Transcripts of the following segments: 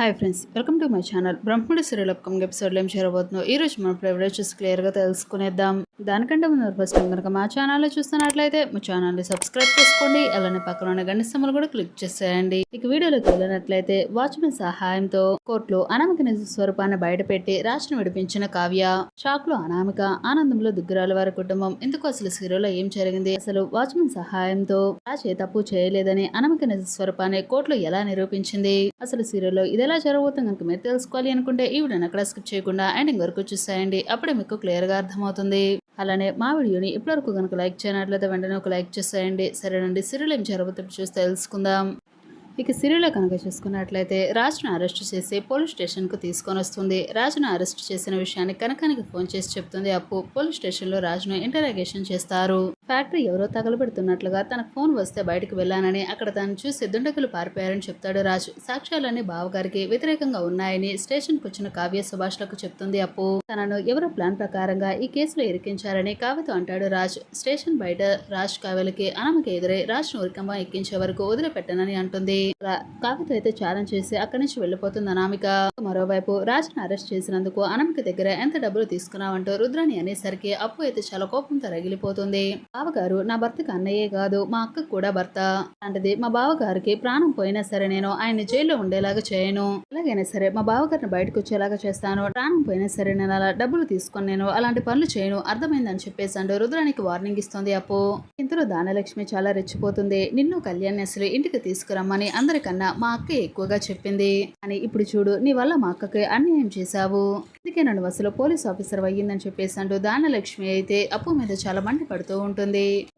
Hi friends welcome to my channel Brahmadi serial upcoming ఎపిసోడ్లో ఏం చేయబోతుందో ఈ రోజు మనం చూసి క్లియర్గా తెలుసుకునేద్దాం. దానికంటే ముందు ఫస్ట్ టైం కనుక మా ఛానల్లో చూస్తున్నట్లయితే మా ఛానల్ని సబ్స్క్రైబ్ చేసుకోండి. అలానే పక్కన ఉన్న గంట సింబల్ కూడా క్లిక్ చేసేయండి. ఇక వీడియోలోకి వెళ్ళినట్లయితే వాచ్మెన్ సహాయంతో కోర్టులో అనామిక నిజ స్వరూపాన్ని బయటపెట్టి రాష్ట్రం విడిపించిన కావ్య షాక్లో అనామిక ఆనందంలో దుగ్గురాల వారి కుటుంబం. ఎందుకు అసలు సీరియల్లో ఏం జరిగింది? అసలు వాచ్మెన్ సహాయంతో రాజే తప్పు చేయలేదని అనామిక నిజ స్వరూపాన్ని కోర్టులో ఎలా నిరూపించింది? అసలు సీరియల్లో ఇది ఎలా జరగబోతుంది కనుక మీరు తెలుసుకోవాలి అనుకుంటే ఈ వీడియోని అక్కడ స్కిప్ చేయకుండా ఎండింగ్ వరకు చూసేయండి. అప్పుడే మీకు క్లియర్గా అర్థమవుతుంది. అలానే మా వీడియోని ఇప్పటివరకు కనుక లైక్ చేయనట్లయితే వెంటనే ఒక లైక్ చేసేయండి. సరేనండి. సీరియల్ ఏం జరుగుతుందో చూసి తెలుసుకుందాం. ఇక సిరిలో కనుక చూసుకున్నట్లయితే రాజును అరెస్ట్ చేసి పోలీస్ స్టేషన్కు తీసుకొని వస్తుంది. రాజును అరెస్ట్ చేసిన విషయాన్ని కనకానికి ఫోన్ చేసి చెప్తుంది. అప్పు పోలీస్ స్టేషన్లో రాజును ఇంటరాగేషన్ చేస్తారు. ఫ్యాక్టరీ ఎవరో తగలబెడుతున్నట్లుగా తనకు ఫోన్ వస్తే బయటకు వెళ్ళానని అక్కడ తను చూసి దుండగులు పారిపోయారని చెప్తాడు రాజు. సాక్ష్యాలన్నీ బావగారికి వ్యతిరేకంగా ఉన్నాయని స్టేషన్కు వచ్చిన కావ్య సుభాష్లకు చెప్తుంది అప్పు. తనను ఎవరో ప్లాన్ ప్రకారంగా ఈ కేసులో ఇరికించారని కావ్యతో అంటాడు రాజ్. స్టేషన్ బయట రాజ్ కావ్యలకి అనమకి ఎదురై రాజ్ ఉరికంబం ఎక్కించే వరకు వదిలిపెట్టనని అంటుంది. కావ్యతో అయితే ఛాలెంజ్ చేసి అక్కడి నుంచి వెళ్ళిపోతుంది అనామిక. మరోవైపు రాజ్ను అరెస్ట్ చేసినందుకు అనామిక దగ్గర ఎంత డబ్బులు తీసుకున్నావంటూ రుద్రాని అనేసరికి అప్పు అయితే చాలా కోపంతో రగిలిపోతుంది. బావగారు నా భర్తకు అన్నయ్యే కాదు మా అక్కకు కూడా భర్త. అలాంటిది మా బావగారికి ప్రాణం పోయినా సరే నేను ఆయన జైల్లో ఉండేలాగా చేయను. ఎలాగైనా సరే మా బావగారిని బయటకు వచ్చేలాగా చేస్తాను. ప్రాణం పోయినా సరే నేను అలా డబ్బులు తీసుకొని నేను అలాంటి పనులు చేయను. అర్థమైందని చెప్పేసి రుద్రానికి వార్నింగ్ ఇస్తుంది అప్పు. ఇంతలో దానలక్ష్మి చాలా రెచ్చిపోతుంది. నిన్ను కళ్యాణ్ అసలు ఇంటికి తీసుకురమ్మని అందరికన్నా మా అక్క ఎక్కువగా చెప్పింది. అని ఇప్పుడు చూడు నీ వల్ల మా అక్కకి అన్యాయం చేశావు. అందుకే నన్ను అసలు పోలీస్ ఆఫీసర్ అయ్యిందని చెప్పేసి దానలక్ష్మి అయితే అప్పు మీద చాలా మండిపడుతూ ఉంటుంది.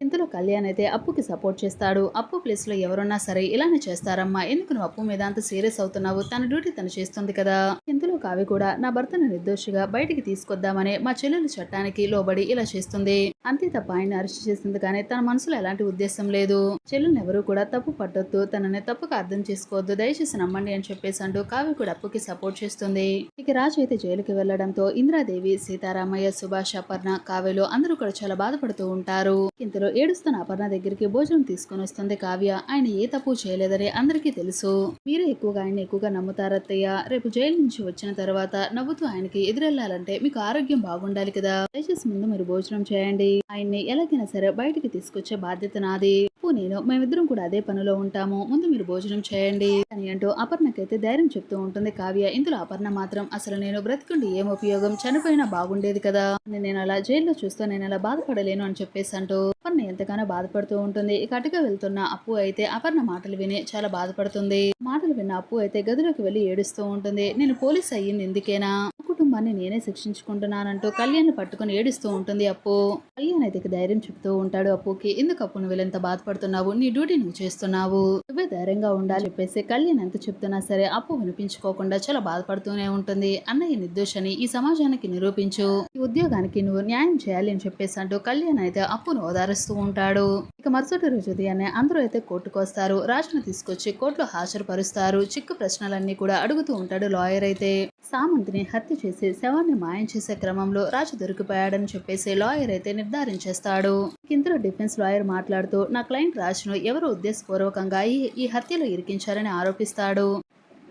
ఇంతలో కళ్యాణ్ అయితే అప్పుకి సపోర్ట్ చేస్తాడు. అప్పు ప్లేస్లో ఎవరున్నా సరే ఇలానే చేస్తారమ్మా. ఎందుకు నువ్వు అప్పు మీద అంత సీరియస్ అవుతున్నావు? తన డ్యూటీ తను చేస్తుంది కదా. ఇంతలో కావి కూడా నా భర్తను నిర్దోషిగా బయటికి తీసుకొద్దామని మా చెల్లెలు చట్టానికి లోబడి ఇలా చేస్తుంది. అంతే తప్ప ఆయన అరెస్ట్ చేసింది కానీ తన మనసులో ఎలాంటి ఉద్దేశం లేదు. చెల్లెల్ని ఎవరు కూడా తప్పు పట్టొద్దు. తనని తప్పుగా అర్థం చేసుకోవద్దు. దయచేసి నమ్మండి అని చెప్పేసి అంటూ కావ్య కూడా అప్పుకి సపోర్ట్ చేస్తుంది. ఇక రాజు అయితే జైలుకి వెళ్ళడంతో ఇంద్రాదేవి సీతారామయ్య సుభాష్ అపర్ణ కావ్యలు అందరూ కూడా చాలా బాధపడుతూ ఉంటారు. ఇంతలో ఏడుస్తున్న అపర్ణ దగ్గరికి భోజనం తీసుకొని వస్తుంది కావ్య. ఆయన ఏ తప్పు చేయలేదని అందరికీ తెలుసు. మీరే ఎక్కువగా ఆయన ఎక్కువగా నమ్ముతారత్తయ్య రేపు జైలు నుంచి వచ్చిన తర్వాత నవ్వుతూ ఆయనకి ఎదురెళ్ళాలంటే మీకు ఆరోగ్యం బాగుండాలి కదా. దయచేసి ముందు మీరు భోజనం చేయండి. ఆయన్ని ఎలాగైనా సరే బయటికి తీసుకొచ్చే బాధ్యత నాది. అప్పు నేను మేమిద్దరం కూడా అదే పనిలో ఉంటాము. ముందు మీరు భోజనం చేయండి అని అంటూ అపర్ణకైతే ధైర్యం చెప్తూ ఉంటుంది కావ్య. ఇందులో అపర్ణ మాత్రం అసలు నేను బ్రతికుండి ఏం ఉపయోగం? చనిపోయినా బాగుండేది కదా. నేను అలా జైల్లో చూస్తూ నేను అలా బాధపడలేను అని చెప్పేసి అంటూ అపర్ణ ఎంతగానో బాధపడుతూ ఉంటుంది. ఇక అటుగా వెళ్తున్న అప్పు అయితే అపర్ణ మాటలు విని చాలా బాధపడుతుంది. మాటలు విన్న అప్పు అయితే గదిలోకి వెళ్ళి ఏడుస్తూ ఉంటుంది. నేను పోలీస్ అయ్యింది ఎందుకేనా? మరి నేనే శిక్షించుకుంటున్నానంటూ కళ్యాణ్ పట్టుకుని ఏడుస్తూ ఉంటుంది అప్పు. కళ్యాణ్ అయితే ధైర్యం చెప్తూ ఉంటాడు అప్పుకి. ఎందుకు అప్పు? నువ్వు ఎంత బాధపడుతున్నావు. నీ డ్యూటీ నువ్వు చేస్తున్నావు. నువ్వే ధైర్యంగా ఉండాలి చెప్పేసి కళ్యాణ్ ఎంత చెప్తున్నా సరే అప్పు వినిపించుకోకుండా చాలా బాధపడుతూనే ఉంటుంది. అన్నయ్య నిర్దోషని ఈ సమాజానికి నిరూపించు. ఈ ఉద్యోగానికి నువ్వు న్యాయం చేయాలి అని చెప్పేసి అంటూ కళ్యాణ్ అయితే అప్పును ఓదారుస్తూ ఉంటాడు. ఇక మరుసటి రోజు ఉదయాన్నే అందరూ అయితే కోర్టుకు వస్తారు. రాజును తీసుకొచ్చి కోర్టులో హాజరుపరుస్తారు. చిక్కు ప్రశ్నలన్నీ కూడా అడుగుతూ ఉంటాడు లాయర్ అయితే. సామంతిని హత్య చేసి శవాన్ని మాయం చేసే క్రమంలో రాజు దొరికిపోయాడని చెప్పేసి లాయర్ అయితే నిర్ధారించేస్తాడు. ఇంతలో డిఫెన్స్ లాయర్ మాట్లాడుతూ నా క్లయింట్ రాజును ఎవరు ఉద్దేశపూర్వకంగా ఈ హత్యలో ఇరికించారని ఆరోపిస్తాడు.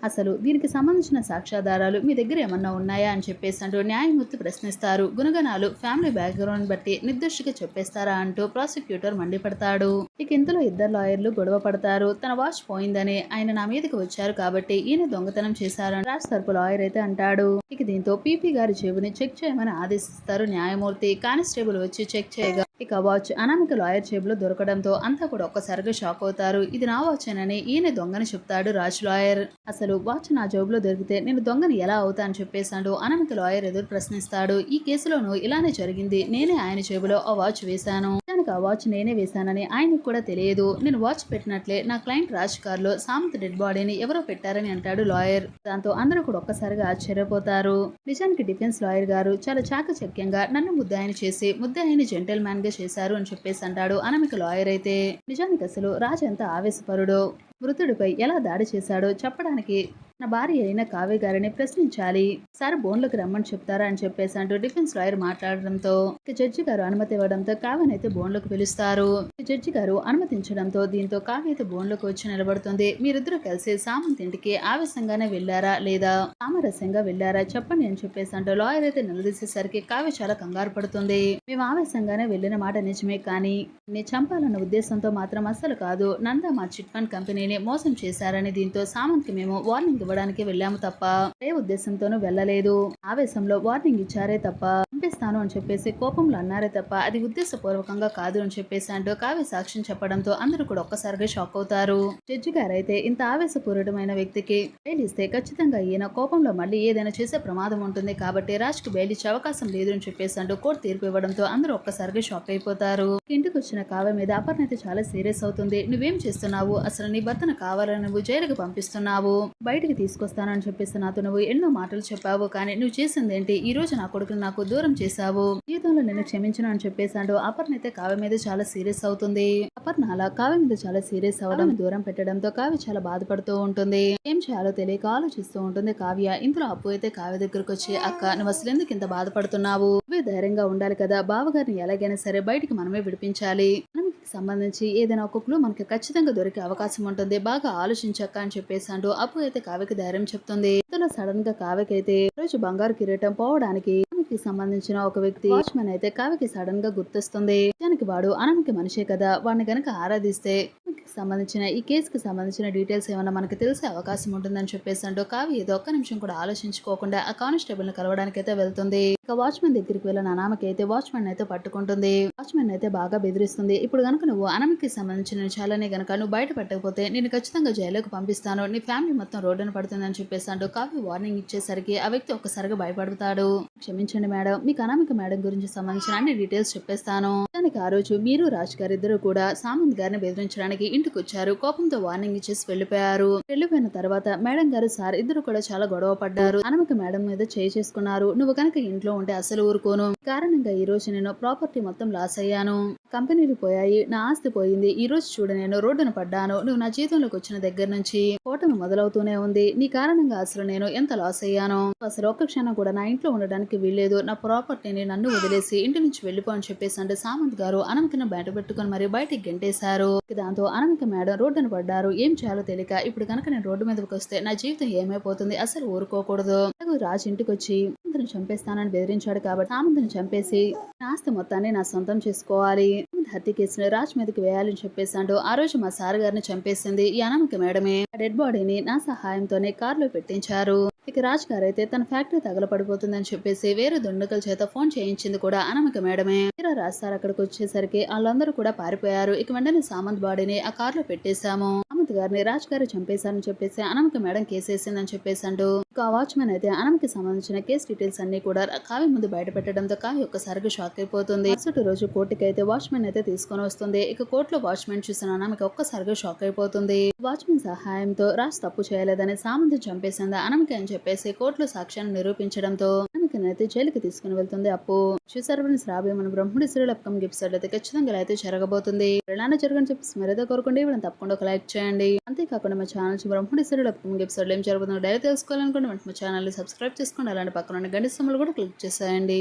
అసలు దీనికి సంబంధించిన సాక్ష్యాధారాలు మీ దగ్గర ఏమన్నా ఉన్నాయా అని చెప్పేసి అంటూ న్యాయమూర్తి ప్రశ్నిస్తారు. గుణగణాలు ఫ్యామిలీ బ్యాక్గ్రౌండ్ బట్టి నిర్దోషిగా చెప్పేస్తారా అంటూ ప్రాసిక్యూటర్ మండిపడతాడు. ఇక ఇంతలో ఇద్దరు లాయర్లు గొడవ పడతారు. తన వాచ్ పోయిందని ఆయన నా మీదకి వచ్చారు కాబట్టి ఈయన దొంగతనం చేశారని రాజ్ తరపు లాయర్ అయితే అంటాడు. ఇక దీంతో పీపీ గారి జేబుని చెక్ చేయమని ఆదేశిస్తారు న్యాయమూర్తి. కానిస్టేబుల్ వచ్చి చెక్ చేయగా ఇక వాచ్ అనామిక లాయర్ చేబులో దొరకడంతో అంతా కూడా ఒక్కసారిగా షాక్ అవుతారు. ఇది నా వాచేనని ఈయన దొంగని చెప్తాడు రాజ్ లాయర్. అసలు వాచ్ నా జేబులో దొరికితే నేను దొంగని ఎలా అవుతా అని చెప్పేశాడు. అనామిక లాయర్ ఎదురు ప్రశ్నిస్తాడు. ఈ కేసులోనూ ఇలానే జరిగింది. నేనే ఆయన జేబులో ఆ వాచ్ వేశాను. తనకు ఆ వాచ్ నేనే వేశానని ఆయనకు కూడా తెలియదు. నేను వాచ్ పెట్టినట్లే నా క్లయింట్ రాజ్ కార్లో సామంత్ డెడ్ బాడీని ఎవరో పెట్టారని అంటాడు లాయర్. దాంతో అందరూ కూడా ఒక్కసారిగా ఆశ్చర్యపోతారు. నిజానికి డిఫెన్స్ లాయర్ గారు చాలా చాకచక్యంగా నన్ను ముద్దాయిని చేసి ముద్దాయిని జెంటల్ మ్యాన్గా చేశారు అని చెప్పేసి అంటాడు అనమిక లాయర్ అయితే. నిజానికి అసలు రాజ్ ఎంత ఆవేశపరుడో. మృతుడిపై ఎలా దాడి చేశాడో చెప్పడానికి నా భార్య అయిన కావ్య గారిని ప్రశ్నించాలి. సార్ బోన్లోకి రమ్మని చెప్తారా? అని చెప్పేసి అంటూ డిఫెన్స్ లాయర్ మాట్లాడడంతో జడ్జి గారు అనుమతి ఇవ్వడంతో కావనైతే బోన్లోకి పిలుస్తారు. జడ్జి గారు అనుమతించడంతో దీంతో కావ్య అయితే బోన్లోకి వచ్చి నిలబడుతుంది. మీరిద్దరూ కలిసి సామంత్ ఇంటికి ఆవేశంగానే వెళ్ళారా లేదా? సామరస్యంగా వెళ్ళారా? చెప్పండి అని చెప్పేసి అంటూ లాయర్ అయితే నిలదీసేసరికి కావ్య చాలా కంగారు పడుతుంది. మేము ఆవేశంగానే వెళ్ళిన మాట నిజమే కానీ నేను చంపాలన్న ఉద్దేశంతో మాత్రం అస్సలు కాదు. నందా మా చిట్ ఫండ్ కంపెనీని మోసం చేశారని దీంతో సామంత్కి మేము వార్నింగ్ ఇవ్వడానికి వెళ్ళాము తప్ప ఏ ఉద్దేశంతోనూ వెళ్ళలేదు. ఆవేశంలో వార్నింగ్ ఇచ్చారే తప్ప పంపిస్తాను అని చెప్పేసి కోపంలో అన్నారే తప్ప అది ఉద్దేశపూర్వకంగా కాదు అని చెప్పేసి అంటూ కావ్య సాక్ష్యం చెప్పడంతో అందరూ కూడా ఒక్కసారిగా షాక్ అవుతారు. జడ్జి గారైతే ఇంత ఆవేశపూరితమైన వ్యక్తికి బెయిల్ ఇస్తే ఖచ్చితంగా ఈయన కోపంలో మళ్ళీ ఏదైనా చేసే ప్రమాదం ఉంటుంది కాబట్టి రాజ్కు బెయిల్ ఇచ్చే అవకాశం లేదు అని చెప్పేసి అంటూ కోర్టు తీర్పు ఇవ్వడంతో అందరూ ఒక్కసారిగా షాక్ అయిపోతారు. ఇంటికి వచ్చిన కావ్య మీద అపర్ణ అయితే చాలా సీరియస్ అవుతుంది. నువ్వేం చేస్తున్నావు? అసలు నీ భర్తను కావాలని నువ్వు జైలుకి పంపిస్తున్నావు. బయటికి తీసుకొస్తానని చెప్పేసి నాతో నువ్వు ఎన్నో మాటలు చెప్పావు. కానీ నువ్వు చేసింది ఏంటి ఈ రోజు నా కొడుకుని నాకు దూరం చేశావు. జీవితంలో నేను క్షమించను అని చెప్పేసి అంటూ అపర్ణ అయితే కావ్య మీద చాలా సీరియస్ అవుతుంది. అపర్ణ అలా కావ్య మీద చాలా సీరియస్ అవ్వడం దూరం పెట్టడంతో కావ్య చాలా బాధపడుతూ ఉంటుంది. ఏం చేయాలో తెలియక ఆలోచిస్తూ ఉంటుంది కావ్య. ఇందులో అప్పు అయితే కావ్య దగ్గరకు వచ్చి అక్క నువ్వు అసలు ఎందుకు ఇంత బాధపడుతున్నావు? నువ్వే ధైర్యంగా ఉండాలి కదా. బావగారిని ఎలాగైనా సరే బయటికి మనమే విడిపించాలి. సంబంధించి ఏదైనా ఒక క్లూ మనకి ఖచ్చితంగా దొరికే అవకాశం ఉంటుంది. బాగా ఆలోచించక్క అని చెప్పేసి అంటూ అప్పు అయితే కావ్యకి ధైర్యం చెప్తుంది. ఇందులో సడన్గా కావ్యకి అయితే రోజు బంగారు కిరీటం పోవడానికి సంబంధించిన ఒక వ్యక్తి వాచ్మెన్ అయితే కావ్యకి సడన్గా గుర్తొస్తుంది. దానికి వాడు అనామికి మనిషే కదా. వాడిని గనక ఆరాధిస్తే సంబంధించిన ఈ కేసుకి సంబంధించిన డీటెయిల్స్ ఏమైనా మనకి తెలిసే అవకాశం ఉంటుందని చెప్పేసి అంటూ కావి ఏదో ఒక్క నిమిషం కూడా ఆలోచించుకోకుండా ఆ కానిస్టేబుల్ని కలవడానికి అయితే వెళ్తుంది. ఇక వాచ్మెన్ దగ్గరికి వెళ్ళిన అనామకి అయితే వాచ్మెన్ అయితే పట్టుకుంటుంది. వాచ్మెన్ అయితే బాగా బెదిరిస్తుంది. ఇప్పుడు గనుక నువ్వు అనామకి సంబంధించిన చాలానే గనక నువ్వు బయట పెట్టకపోతే నేను ఖచ్చితంగా జైలుకు పంపిస్తాను. నీ ఫ్యామిలీ మొత్తం రోడ్డున పడుతుందని చెప్పేసి అంటూ కావి వార్నింగ్ ఇచ్చేసరికి ఆ వ్యక్తి ఒక్కసారిగా భయపడతాడు. క్షమించండి మేడం మీకు అనామిక మేడం గురించి సంబంధించిన అన్ని డీటెయిల్స్ చెప్పేస్తాను. దానికి ఆ రోజు మీరు రాజ్ గారు ఇద్దరు కూడా సామంత్ గారిని బెదిరించడానికి ఇంటికి వచ్చారు కోపంతో వార్నింగ్ ఇచ్చేసి వెళ్ళిపోయారు వెళ్ళిపోయిన తర్వాత మేడం గారు సార్ ఇద్దరు కూడా చాలా గొడవ పడ్డారు. అనమకి మేడం మీద చేయి చేసుకున్నారు. నువ్వు కనుక ఇంట్లో ఉంటే అసలు ఊరుకోను. కారణంగా ఈ రోజు నేను ప్రాపర్టీ మొత్తం లాస్ అయ్యాను. కంపెనీలు పోయాయి నా ఆస్తి పోయింది ఈ రోజు చూడ నేను రోడ్డున పడ్డాను నువ్వు నా జీవితంలోకి వచ్చిన దగ్గర నుంచి ఓటమి మొదలవుతూనే ఉంది. నీ కారణంగా అసలు నేను ఎంత లాస్ అయ్యాను? అసలు ఒక్క క్షణం కూడా నా ఇంట్లో ఉండడానికి వీల్లేదు. నా ప్రాపర్టీని నన్ను వదిలేసి ఇంటి నుంచి వెళ్ళిపో అని చెప్పేసి అంటే సామంత్ గారు అనామికను బయట పెట్టుకుని మరి బయటికి గెంటేశారు. దాంతో అనంత మేడం రోడ్డున పడ్డారు. ఏం చేయాలో తెలియక ఇప్పుడు కనుక నేను రోడ్డు మీదకి వస్తే నా జీవితం ఏమైపోతుంది? అసలు ఊరుకోకూడదు. రాజు ఇంటికి వచ్చి సామంతుని చంపేస్తానని బెదిరించాడు కాబట్టి సామంతుని చంపేసి నా ఆస్తి మొత్తాన్ని నా సొంతం చేసుకోవాలి. హత్య కేసును రాజ్ మీదకి వేయాలని చెప్పేశాడు. ఆ రోజు మా సార్ గారిని చంపేసింది ఈ మేడమే. డెడ్ బాడీని నా సహాయంతోనే కారులో పెట్టించారు. ఇక రాజ్ గారు అయితే తన ఫ్యాక్టరీ తగలపడిపోతుందని చెప్పేసి వేరే దుండకల చేత ఫోన్ చేయించింది కూడా అనమక మేడమే. తీరా రాజ్ సార్ అక్కడికి వచ్చేసరికి వాళ్ళందరూ కూడా పారిపోయారు. ఇక వెంటనే సామంత్ బాడీని ఆ కారులో పెట్టేశాము. గారిని రాజ్ గారు చంపేశారని చెప్పేసి అనామిక మేడం కేసేసిందని చెప్పేసాడు. ఇక ఆ వాచ్మెన్ అయితే అనంకి సంబంధించిన కేసు డీటెయిల్స్ అన్ని కూడా కావి ముందు బయట పెట్టడంతో కావ్య ఒక్కసారిగా షాక్ అయిపోతుంది. మరుసటి రోజు కోర్టుకి అయితే వాచ్మెన్ అయితే తీసుకొని వస్తుంది. ఇక కోర్టులో వాచ్మెన్ చూసిన అనామిక ఒక్కసారిగా షాక్ అయిపోతుంది. వాచ్మెన్ సహాయంతో రాజ్ తప్పు చేయలేదని సామంత్ చంపేసింది అనామిక అని చెప్పేసి కోర్టులో సాక్ష్యాన్ని నిరూపించడంతో అనామికను అయితే జైలుకి తీసుకుని వెళ్తుంది. అప్పు చూసారు ఫ్రెండ్స్ రాబోయే మన బ్రహ్మడి సీరియల్ అప్కమింగ్ ఎపిసోడ్ అయితే ఖచ్చితంగా ఇలా అయితే జరగబోతుంది. ఇలానే జరగని చెప్పేసి మరేదో కోరుకుంటే ఇవ్వడం తప్పకుండా ఒక లైక్ చేయండి. అంతేకాకుండా మా channel Brahmadi serial upcoming episode ఏం జరుగుతుందో డైరెక్ట్ తెలుసుకోవాలనుకుంటే మా ఛానల్ సబ్స్క్రైబ్ చేసుకోండి. అలాంటి పక్కన ఉన్న గంట సమ్మలు కూడా క్లిక్ చేసేయండి.